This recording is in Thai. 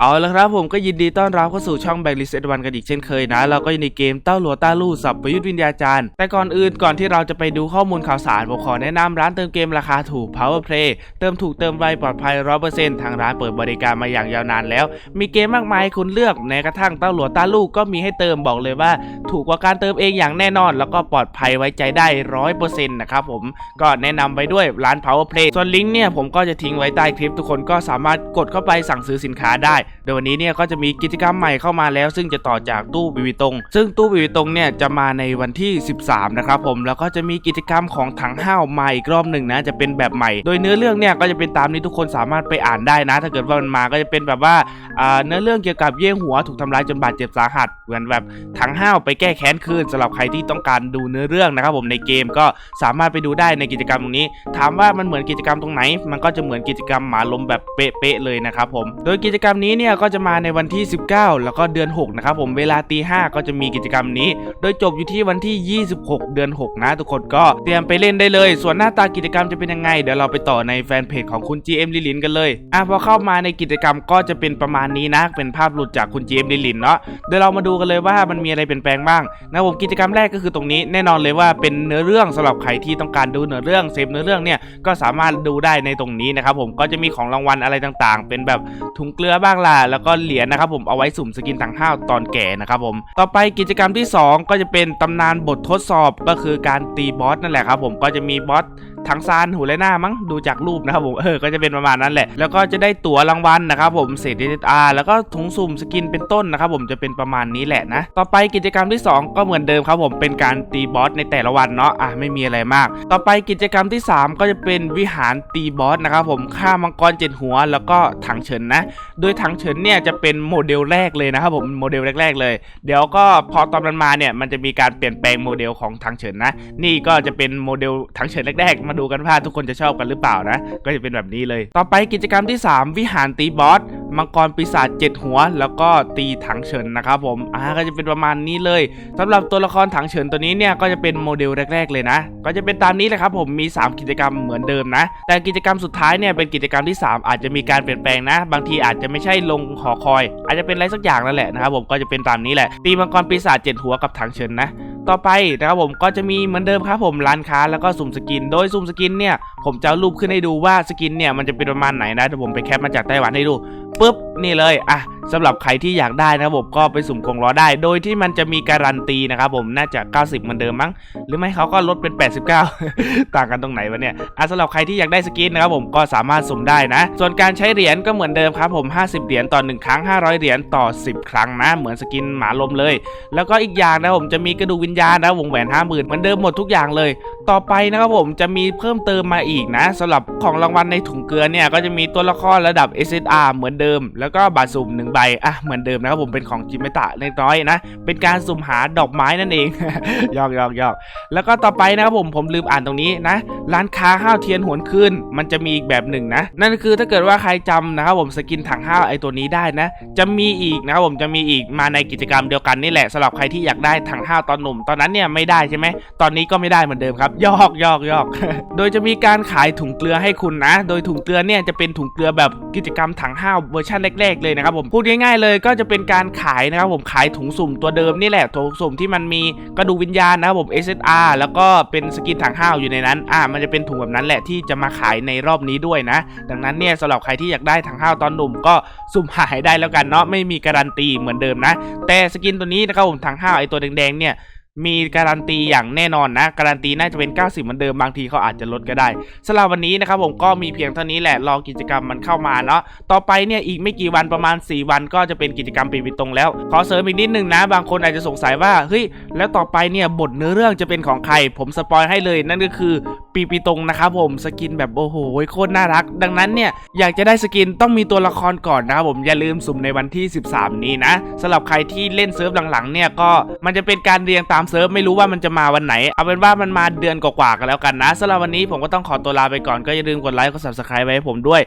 เอาละครับผมก็ยินดีต้อนรับเข้าสู่ช่องแบงลิสเอ็ดวันกันอีกเช่นเคยนะ เราก็อยู่ในเกมเต้าหลัวต้าลู่สับประยุทธ์วิญญาจารย์ แต่ก่อนอื่นก่อนที่เราจะไปดูข้อมูลข่าวสาร ผมขอแนะนำร้านเติมเกมราคาถูก Power Play เติมถูกเติมไวปลอดภัย100%ทางร้านเปิดบริการมาอย่างยาวนานแล้ว มีเกมมากมายคุณเลือกแม้กระทั่งเต้าหลัวต้าลู่ก็มีให้เติมบอกเลยว่า ถูกกว่าการเติมเองอย่างแน่นอน แล้วก็ปลอดภัยไว้ใจได้ร้อยเปอร์เซ็นต์นะครับผมก็แนะนำไปด้วยร้าน Power Play ส่วนลิงก์เนี่ยผมก็จะทิ้งไว้ใต้คลิปทุกคนก็สามารถกดเข้าไปสั่งซื้อสินค้าได้โดยวันนี้เนี่ยก็จะมีกิจกรรมใหม่เข้ามาแล้ว ซึ่งจะต่อจากตู้บิวิตง ซึ่งตู้บิวิตงเนี่ยจะมาในวันที่ 13 นะครับผม แล้วก็จะมีกิจกรรมของถังห้าวมาอีกรอบหนึ่งนะ จะเป็นแบบใหม่ โดยเนื้อเรื่องเนี่ยก็จะเป็นตามนี้ทุกคนสามารถไปอ่านได้นะ ถ้าเกิดว่ามันมาก็จะเป็นแบบว่าอ่าเนื้อเรื่องเกี่ยวกับเย่หัวถูกทำร้ายจนบาดเจ็บสาหัส เหมือนแบบถังห้าวไปแก้แค้นคืนสำหรับใครที่ต้องการดูเนื้อเรื่องนะครับผมในเกมก็สามารถไปดูได้ในกิจกรรมตรงนี้ ถามว่ามันเหมือนกิจกรรมตรงไหน มันก็จะเหมือนกิจกรรมหมาลมแบบเป๊ะๆเลยนะครับผม โดยกิจกรรมนี้เนี่ยก็จะมาในวันที่ 19 แล้วก็เดือน 6 นะครับผมเวลาตีห้ก็จะมีกิจกรรมนี้ โดยจบอยู่ที่วันที่ 26 เดือน 6 นะ ทุกคนก็เตรียมไปเล่นได้เลย ส่วนหน้าตากิจกรรมจะเป็นยังไง เดี๋ยวเราไปต่อในแฟนเพจของคุณ GM ลิลินกันเลยอะพอเข้ามาในกิจกรรมก็จะเป็นประมาณนี้นะ เป็นภาพหลุดจากคุณ GM ลิลินเนาะเดี๋ยวเรามาดูกันเลยว่ามันมีอะไรเปลี่ยนแปลงบ้างนะผมกิจกรรมแรกก็คือตรงนี้แน่นอนเลยว่าเป็นเนื้อเรื่องสำหรับใครที่ต้องการดูเนื้อเรื่องเซฟเนื้อเรื่องเนี่ยก็สามารถดูได้ในตรงนี้นะครับผมก็จะมีของรางวัลอะไรต่างๆ เป็นแบบถุงเกลือบ้างลาแล้วก็เหรียญนะครับผมเอาไว้สุ่มสกินถังห้าวตอนแก่นะครับผมต่อไปกิจกรรมที่ 2 ก็จะเป็นตำนานบททดสอบก็คือการตีบอสนั่นแหละครับผมก็จะมีบอส ถังซานหูและหน้ามั้งดูจากรูปนะครับผมเออก็จะเป็นประมาณนั้นแหละ แล้วก็จะได้ตั๋วรางวัลนะครับผมเศษเดอาร์แล้วก็ถุงสุ่มสกินเป็นต้นนะครับผมจะเป็นประมาณนี้แหละนะ ต่อไปกิจกรรมที่ 2 ก็เหมือนเดิมครับผมเป็นการตีบอสในแต่ละวันเนาะอะไม่มีอะไรมาก ต่อไปกิจกรรมที่ 3 ก็จะเป็นวิหารตีบอสนะครับผมฆ่ามังกรเจ็ดหัว แล้วก็ถังเฉินนะ โดยถังเฉินเนี่ยจะเป็นโมเดลแรกเลยนะครับผมโมเดลแรก ๆ เลย เดี๋ยวก็พอตอนมันมาเนี่ยมันจะมีการเปลี่ยนแปลงโมเดลของถังเฉินนะ นี่ก็จะเป็นโมเดลถังเฉินแรกๆมาดูกันว่าทุกคนจะชอบกันหรือเปล่านะ ก็จะเป็นแบบนี้เลย ต่อไปกิจกรรมที่ 3 วิหารตีบอสมังกรปีศาจเจ็ดหัว แล้วก็ตีถังเฉินนะครับผมอ่าก็จะเป็นประมาณนี้เลยสำหรับตัวละครถังเฉินตัวนี้เนี่ยก็จะเป็นโมเดลแรก ๆ เลยนะ ก็จะเป็นตามนี้เลยครับผมมี 3 กิจกรรมเหมือนเดิมนะ แต่กิจกรรมสุดท้ายเนี่ยเป็นกิจกรรมที่ 3 อาจจะมีการเปลี่ยนแปลงนะ บางทีอาจจะไม่ใช่ลงหอคอย อาจจะเป็นอะไรสักอย่างนั่นแหละนะครับผมก็จะเป็นตามนี้แหละตีมังกรปีศาจเจ็ดหัวกับถังเฉินนะ ต่อไปนะครับผมก็จะมีเหมือนเดิมครับผมร้านค้าแล้วก็สุ่มสกิน โดยสุ่มสกินเนี่ยผมจะรูปขึ้นให้ดูว่าสกินเนี่ยมันจะเป็นประมาณไหนนะเดี๋ยวผมไปแคปมาจากไต้หวันให้ดูปุ๊บนี่เลยอะ สำหรับใครที่อยากได้นะครับผมก็ไปสุ่มกงล้อได้ โดยที่มันจะมีการันตีนะครับผมน่าจะ 90เหมือนเดิมมั้ง หรือไม่เขาก็ลดเป็น 89 ต่างกันตรงไหนวะเนี่ยอะสำหรับใครที่อยากได้สกินนะครับผมก็สามารถสุ่มได้นะ ส่วนการใช้เหรียญก็เหมือนเดิมครับผม 50 เหรียญต่อ 1 ครั้ง 500 เหรียญต่อ 10 ครั้งนะ เหมือนสกินหมาลมเลย แล้วก็อีกอย่างนะผมจะมีกระดูกวิญญาณนะวงแหวนห้าหมื่นเหมือนเดิมหมดทุกอย่างเลย ต่อไปนะครับผมจะมีเพิ่มเติมมาอีกนะสำหรับของรางวัลในถุงเกลือเนี่ยก็จะมีตัวละครระดับ SSR เหมือนเดิม แล้วก็บัตรสุ่มหนึ่งใบอะเหมือนเดิมนะครับผมเป็นของจิมเมตะเล็กน้อยนะเป็นการสุ่มหาดอกไม้นั่นเองหยอกหยอกหยอกแล้วก็ต่อไปนะครับผมผมลืมอ่านตรงนี้นะร้านค้าห้าวเทียนหวนคืนมันจะมีอีกแบบหนึ่งนะ นั่นคือถ้าเกิดว่าใครจำนะครับผมสกินถังห้าวไอตัวนี้ได้นะ จะมีอีกนะครับผมจะมีอีกมาในกิจกรรมเดียวกันนี่แหละสำหรับใครที่อยากได้ถังห้าวตอนหนุ่ม ตอนนั้นเนี่ยไม่ได้ใช่ไหมตอนนี้ก็ไม่ได้เหมือนเดิมครับยอกยอกยอกโดยจะมีการขายถุงเกลือให้คุณนะ โดยถุงเกลือเนี่ยจะเป็นถุงเกลือแบบกิจกรรมถังห้าวเวอร์ชันแรก ๆ เลยนะครับผมพูดง่ายๆเลยก็จะเป็นการขายนะครับผมขายถุงสุ่มตัวเดิมนี่แหละถุงสุ่มที่มันมีกระดูกวิญญาณนะครับผม SSR แล้วก็เป็นสกินถังห้าวอยู่ในนั้นอ่ามันจะเป็นถุงแบบนั้นแหละที่จะมาขายในรอบนี้ด้วยนะ ดังนั้นเนี่ยสำหรับใครที่อยากได้ถังห้าวตอนหนุ่มก็สุ่มหาให้ได้แล้วกันเนาะไม่มีการันตีเหมือนเดิมนะ แต่สกินตัวนี้นะครับผมถังห้าวไอตัวแดงๆเนี่ยมีการันตีอย่างแน่นอนนะ การันตีน่าจะเป็น 90 เหมือนเดิมบางทีเขาอาจจะลดก็ได้สำหรับวันนี้นะครับผมก็มีเพียงเท่านี้แหละรอกิจกรรมมันเข้ามาเนาะต่อไปเนี่ยอีกไม่กี่วันประมาณ 4 วันก็จะเป็นกิจกรรมปีวิตรงแล้ว ขอเสริมอีกนิดนึงนะ บางคนอาจจะสงสัยว่าเฮ้ยแล้วต่อไปเนี่ยบทเนื้อเรื่องจะเป็นของใคร ผมสปอยให้เลยนั่นก็คือ ปีปีตรงนะครับผมสกินแบบโอ้โหโคตรน่ารัก ดังนั้นเนี่ยอยากจะได้สกินต้องมีตัวละครก่อนนะครับผมอย่าลืมสุ่มในวันที่ 13 นี้นะสำหรับใครที่เล่นเซิร์ฟหลังๆเนี่ยก็มันจะเป็นการเรียงตามเซิร์ฟไม่รู้ว่ามันจะมาวันไหน เอาเป็นว่ามันมาเดือนกว่าๆกันแล้วกันนะสำหรับวันนี้ผมก็ต้องขอตัวลาไปก่อนก็อย่าลืมกดไลค์กด subscribe ไว้ให้ผมด้วย